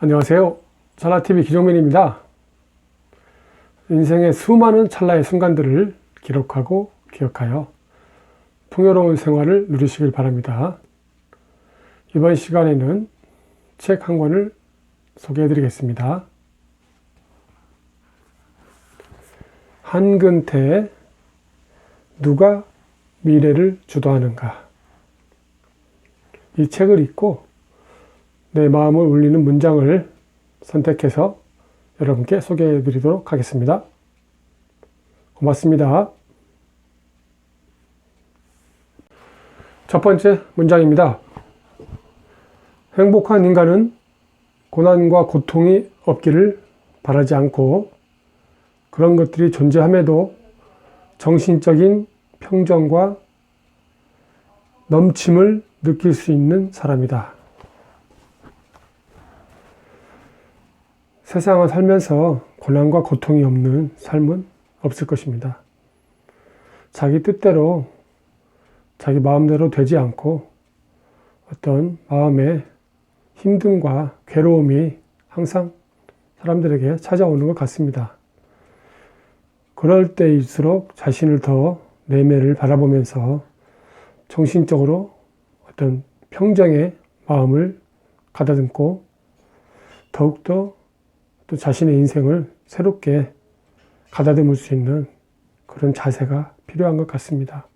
안녕하세요. 찰나TV 기종민입니다. 인생의 수많은 찰나의 순간들을 기록하고 기억하여 풍요로운 생활을 누리시길 바랍니다. 이번 시간에는 책 한 권을 소개해 드리겠습니다. 한근태의 누가 미래를 주도하는가. 이 책을 읽고 내 마음을 울리는 문장을 선택해서 여러분께 소개해 드리도록 하겠습니다. 고맙습니다. 첫 번째 문장입니다. 행복한 인간은 고난과 고통이 없기를 바라지 않고 그런 것들이 존재함에도 정신적인 평정과 넘침을 느낄 수 있는 사람이다. 세상을 살면서 고난과 고통이 없는 삶은 없을 것입니다. 자기 뜻대로 자기 마음대로 되지 않고 어떤 마음의 힘듦과 괴로움이 항상 사람들에게 찾아오는 것 같습니다. 그럴 때일수록 자신을 더 내면을 바라보면서 정신적으로 어떤 평정의 마음을 가다듬고 더욱더 또 자신의 인생을 새롭게 가다듬을 수 있는 그런 자세가 필요한 것 같습니다.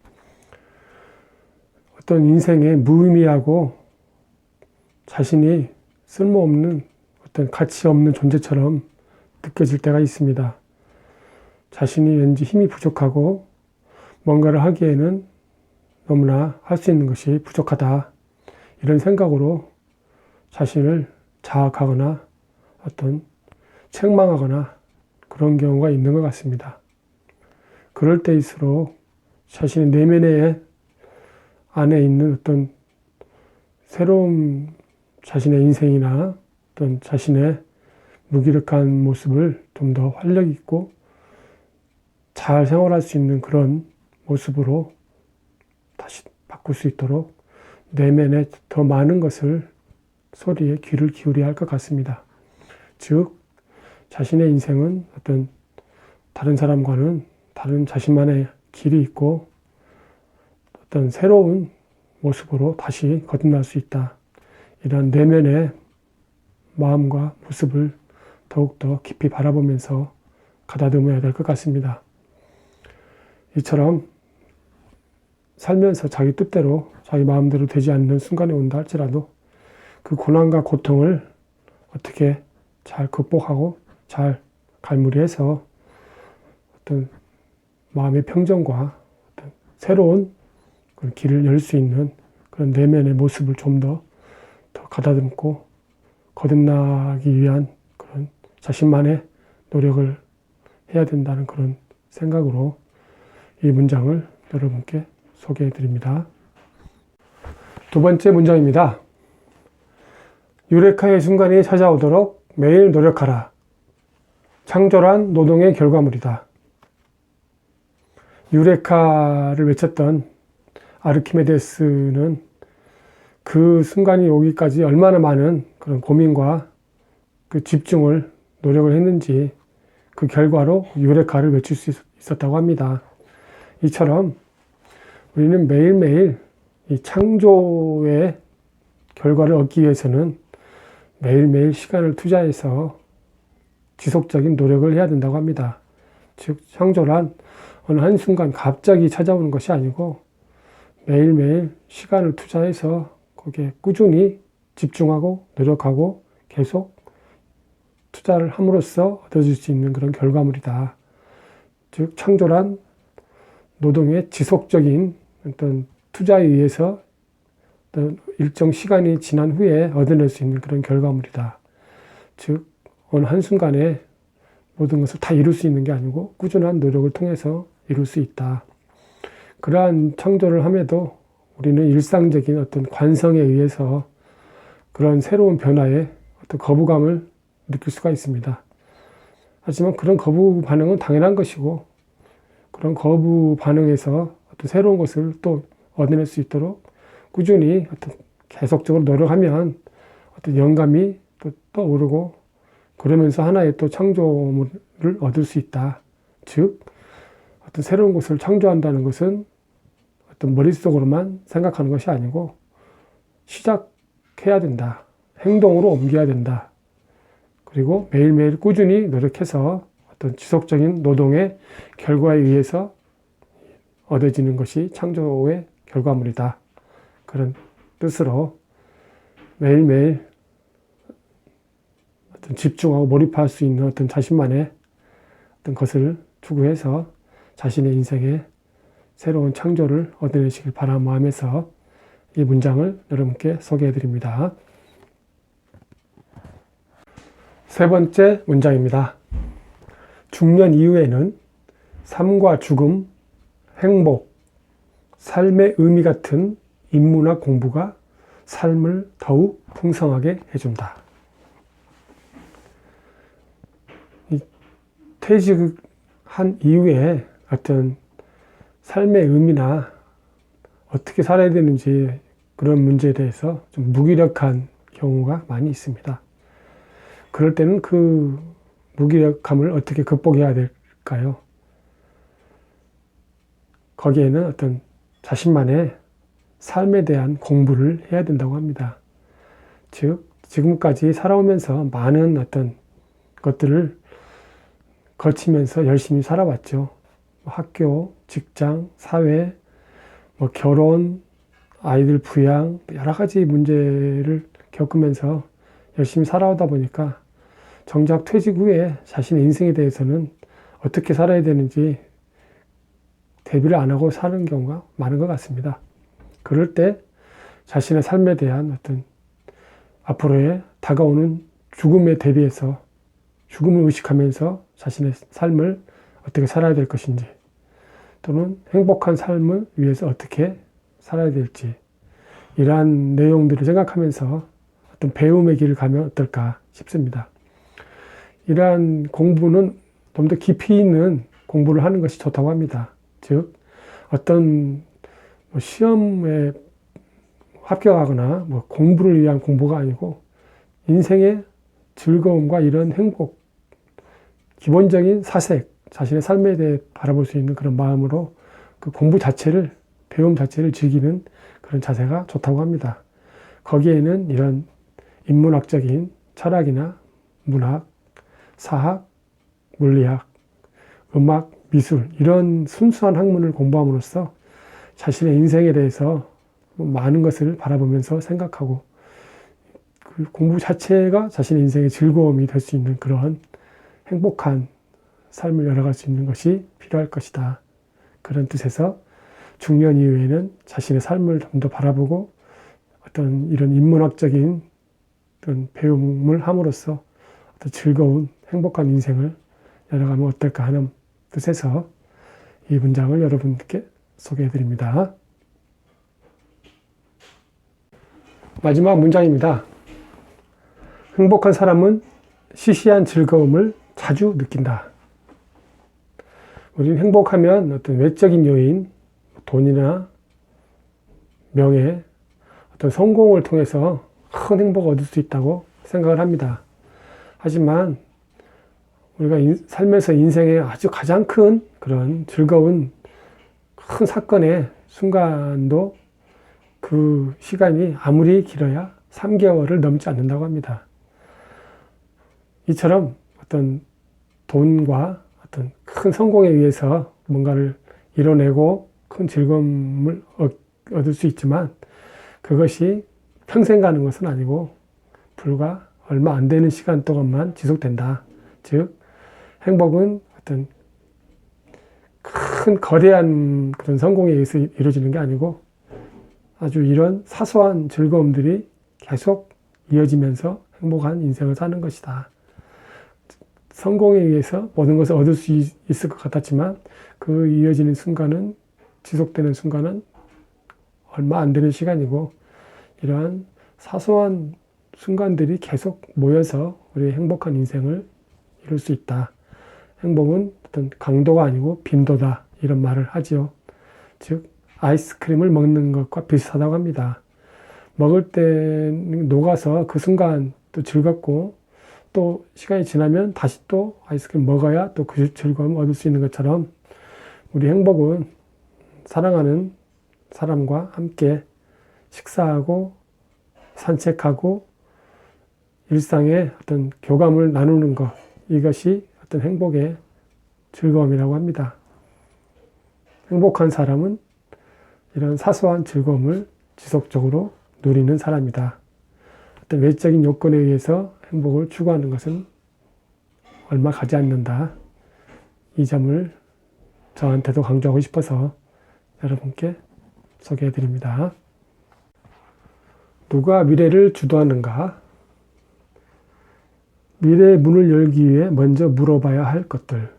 어떤 인생의 무의미하고 자신이 쓸모없는 어떤 가치 없는 존재처럼 느껴질 때가 있습니다. 자신이 왠지 힘이 부족하고 뭔가를 하기에는 너무나 할 수 있는 것이 부족하다. 이런 생각으로 자신을 자학하거나 어떤 책망하거나 그런 경우가 있는 것 같습니다. 그럴 때일수록 자신의 내면의 안에 있는 어떤 새로운 자신의 인생이나 어떤 자신의 무기력한 모습을 좀 더 활력 있고 잘 생활할 수 있는 그런 모습으로 다시 바꿀 수 있도록 내면에 더 많은 것을 소리에 귀를 기울여야 할 것 같습니다. 즉, 자신의 인생은 어떤 다른 사람과는 다른 자신만의 길이 있고 어떤 새로운 모습으로 다시 거듭날 수 있다. 이런 내면의 마음과 모습을 더욱더 깊이 바라보면서 가다듬어야 될 것 같습니다. 이처럼 살면서 자기 뜻대로 자기 마음대로 되지 않는 순간이 온다 할지라도 그 고난과 고통을 어떻게 잘 극복하고 잘 갈무리해서 어떤 마음의 평정과 어떤 새로운 그런 길을 열 수 있는 그런 내면의 모습을 좀 더 더 가다듬고 거듭나기 위한 그런 자신만의 노력을 해야 된다는 그런 생각으로 이 문장을 여러분께 소개해 드립니다. 두 번째 문장입니다. 유레카의 순간이 찾아오도록 매일 노력하라. 창조란 노동의 결과물이다. 유레카를 외쳤던 아르키메데스는 그 순간이 오기까지 얼마나 많은 그런 고민과 그 집중을 노력을 했는지 그 결과로 유레카를 외칠 수 있었다고 합니다. 이처럼 우리는 매일매일 이 창조의 결과를 얻기 위해서는 매일매일 시간을 투자해서 지속적인 노력을 해야 된다고 합니다. 즉, 창조란 어느 한순간 갑자기 찾아오는 것이 아니고 매일매일 시간을 투자해서 거기에 꾸준히 집중하고 노력하고 계속 투자를 함으로써 얻어질 수 있는 그런 결과물이다. 즉, 창조란 노동의 지속적인 어떤 투자에 의해서 어떤 일정 시간이 지난 후에 얻어낼 수 있는 그런 결과물이다. 즉, 어느 한순간에 모든 것을 다 이룰 수 있는 게 아니고 꾸준한 노력을 통해서 이룰 수 있다. 그러한 창조를 함에도 우리는 일상적인 어떤 관성에 의해서 그런 새로운 변화에 어떤 거부감을 느낄 수가 있습니다. 하지만 그런 거부 반응은 당연한 것이고 그런 거부 반응에서 어떤 새로운 것을 또 얻어낼 수 있도록 꾸준히 어떤 계속적으로 노력하면 어떤 영감이 또 떠오르고 그러면서 하나의 또 창조물을 얻을 수 있다. 즉 어떤 새로운 것을 창조한다는 것은 어떤 머릿속으로만 생각하는 것이 아니고 시작해야 된다. 행동으로 옮겨야 된다. 그리고 매일매일 꾸준히 노력해서 어떤 지속적인 노동의 결과에 의해서 얻어지는 것이 창조의 결과물이다. 그런 뜻으로 매일매일 어떤 집중하고 몰입할 수 있는 어떤 자신만의 어떤 것을 추구해서 자신의 인생에 새로운 창조를 얻어내시길 바라면서 이 문장을 여러분께 소개해 드립니다. 세 번째 문장입니다. 중년 이후에는 삶과 죽음, 행복, 삶의 의미 같은 인문학 공부가 삶을 더욱 풍성하게 해준다. 퇴직한 이후에 어떤 삶의 의미나 어떻게 살아야 되는지 그런 문제에 대해서 좀 무기력한 경우가 많이 있습니다. 그럴 때는 그 무기력함을 어떻게 극복해야 될까요? 거기에는 어떤 자신만의 삶에 대한 공부를 해야 된다고 합니다. 즉, 지금까지 살아오면서 많은 어떤 것들을 거치면서 열심히 살아왔죠. 학교, 직장, 사회, 뭐 결혼, 아이들 부양, 여러 가지 문제를 겪으면서 열심히 살아오다 보니까 정작 퇴직 후에 자신의 인생에 대해서는 어떻게 살아야 되는지 대비를 안 하고 사는 경우가 많은 것 같습니다. 그럴 때 자신의 삶에 대한 어떤 앞으로의 다가오는 죽음에 대비해서 죽음을 의식하면서 자신의 삶을 어떻게 살아야 될 것인지 또는 행복한 삶을 위해서 어떻게 살아야 될지 이러한 내용들을 생각하면서 어떤 배움의 길을 가면 어떨까 싶습니다. 이러한 공부는 좀 더 깊이 있는 공부를 하는 것이 좋다고 합니다. 즉, 어떤 뭐 시험에 합격하거나 뭐 공부를 위한 공부가 아니고 인생의 즐거움과 이런 행복, 기본적인 사색, 자신의 삶에 대해 바라볼 수 있는 그런 마음으로 그 공부 자체를, 배움 자체를 즐기는 그런 자세가 좋다고 합니다. 거기에는 이런 인문학적인 철학이나 문학, 사학, 물리학, 음악, 미술, 이런 순수한 학문을 공부함으로써 자신의 인생에 대해서 많은 것을 바라보면서 생각하고 그 공부 자체가 자신의 인생의 즐거움이 될 수 있는 그러한 행복한 삶을 열어갈 수 있는 것이 필요할 것이다. 그런 뜻에서 중년 이후에는 자신의 삶을 좀 더 바라보고 어떤 이런 인문학적인 어떤 배움을 함으로써 어떤 즐거운 행복한 인생을 열어가면 어떨까 하는 뜻에서 이 문장을 여러분께 소개해 드립니다. 마지막 문장입니다. 행복한 사람은 시시한 즐거움을 자주 느낀다. 우리는 행복하면 어떤 외적인 요인, 돈이나 명예, 어떤 성공을 통해서 큰 행복을 얻을 수 있다고 생각을 합니다. 하지만 우리가 인, 삶에서 인생의 아주 가장 큰 그런 즐거운 큰 사건의 순간도 그 시간이 아무리 길어야 3개월을 넘지 않는다고 합니다. 이처럼 어떤 돈과 어떤 큰 성공에 의해서 뭔가를 이뤄내고 큰 즐거움을 얻을 수 있지만 그것이 평생 가는 것은 아니고 불과 얼마 안 되는 시간 동안만 지속된다. 즉, 행복은 어떤 큰 거대한 그런 성공에 의해서 이루어지는 게 아니고 아주 이런 사소한 즐거움들이 계속 이어지면서 행복한 인생을 사는 것이다. 성공에 의해서 모든 것을 얻을 수 있을 것 같았지만 그 이어지는 순간은 지속되는 순간은 얼마 안 되는 시간이고 이러한 사소한 순간들이 계속 모여서 우리의 행복한 인생을 이룰 수 있다. 행복은 어떤 강도가 아니고 빈도다. 이런 말을 하지요. 즉, 아이스크림을 먹는 것과 비슷하다고 합니다. 먹을 때 녹아서 그 순간 또 즐겁고 또 시간이 지나면 다시 또 아이스크림 먹어야 또 그 즐거움을 얻을 수 있는 것처럼 우리 행복은 사랑하는 사람과 함께 식사하고 산책하고 일상의 어떤 교감을 나누는 것 이것이 어떤 행복의 즐거움이라고 합니다. 행복한 사람은 이런 사소한 즐거움을 지속적으로 누리는 사람이다. 어떤 외적인 요건에 의해서 행복을 추구하는 것은 얼마 가지 않는다. 이 점을 저한테도 강조하고 싶어서 여러분께 소개해 드립니다. 누가 미래를 주도하는가? 미래의 문을 열기 위해 먼저 물어봐야 할 것들.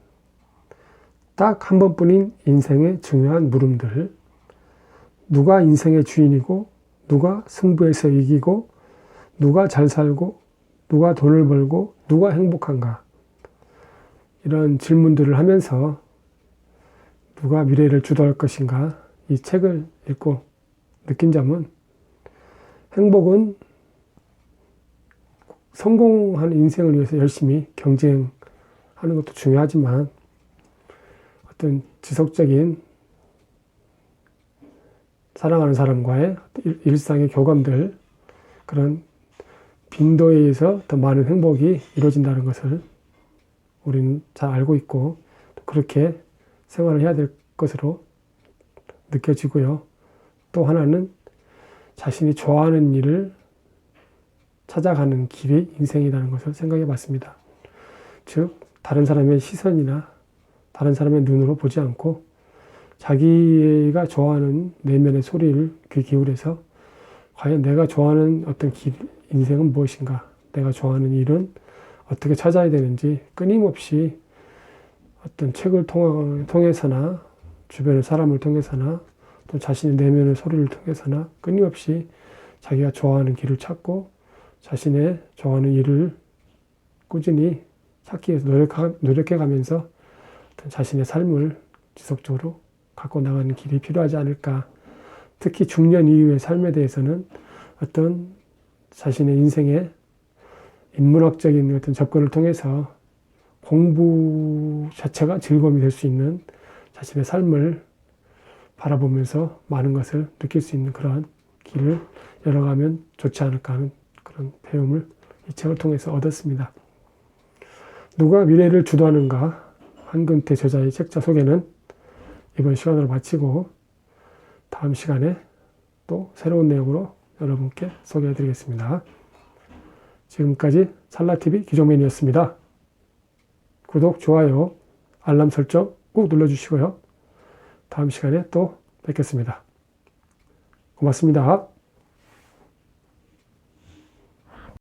딱 한 번뿐인 인생의 중요한 물음들. 누가 인생의 주인이고, 누가 승부에서 이기고, 누가 잘 살고, 누가 돈을 벌고, 누가 행복한가. 이런 질문들을 하면서 누가 미래를 주도할 것인가. 이 책을 읽고 느낀 점은 행복은 성공하는 인생을 위해서 열심히 경쟁하는 것도 중요하지만 어떤 지속적인 사랑하는 사람과의 일- 일상의 교감들 그런 빈도에 의해서 더 많은 행복이 이루어진다는 것을 우리는 잘 알고 있고 또 그렇게 생활을 해야 될 것으로 느껴지고요. 또 하나는 자신이 좋아하는 일을 찾아가는 길이 인생이라는 것을 생각해 봤습니다. 즉, 다른 사람의 시선이나 다른 사람의 눈으로 보지 않고 자기가 좋아하는 내면의 소리를 귀 기울여서 과연 내가 좋아하는 어떤 길, 인생은 무엇인가? 내가 좋아하는 일은 어떻게 찾아야 되는지 끊임없이 어떤 책을 통- 통해서나 주변의 사람을 통해서나 또 자신의 내면의 소리를 통해서나 끊임없이 자기가 좋아하는 길을 찾고 자신의 좋아하는 일을 꾸준히 찾기 위해서 노력해 가면서 자신의 삶을 지속적으로 갖고 나가는 길이 필요하지 않을까. 특히 중년 이후의 삶에 대해서는 어떤 자신의 인생의 인문학적인 어떤 접근을 통해서 공부 자체가 즐거움이 될 수 있는 자신의 삶을 바라보면서 많은 것을 느낄 수 있는 그러한 길을 열어가면 좋지 않을까 하는 그런 배움을 이 책을 통해서 얻었습니다. 누가 미래를 주도하는가 한근태 저자의 책자 소개는 이번 시간으로 마치고 다음 시간에 또 새로운 내용으로 여러분께 소개해 드리겠습니다. 지금까지 찰나TV 기종맨이었습니다. 구독, 좋아요, 알람 설정 꾹 눌러주시고요. 다음 시간에 또 뵙겠습니다. 고맙습니다.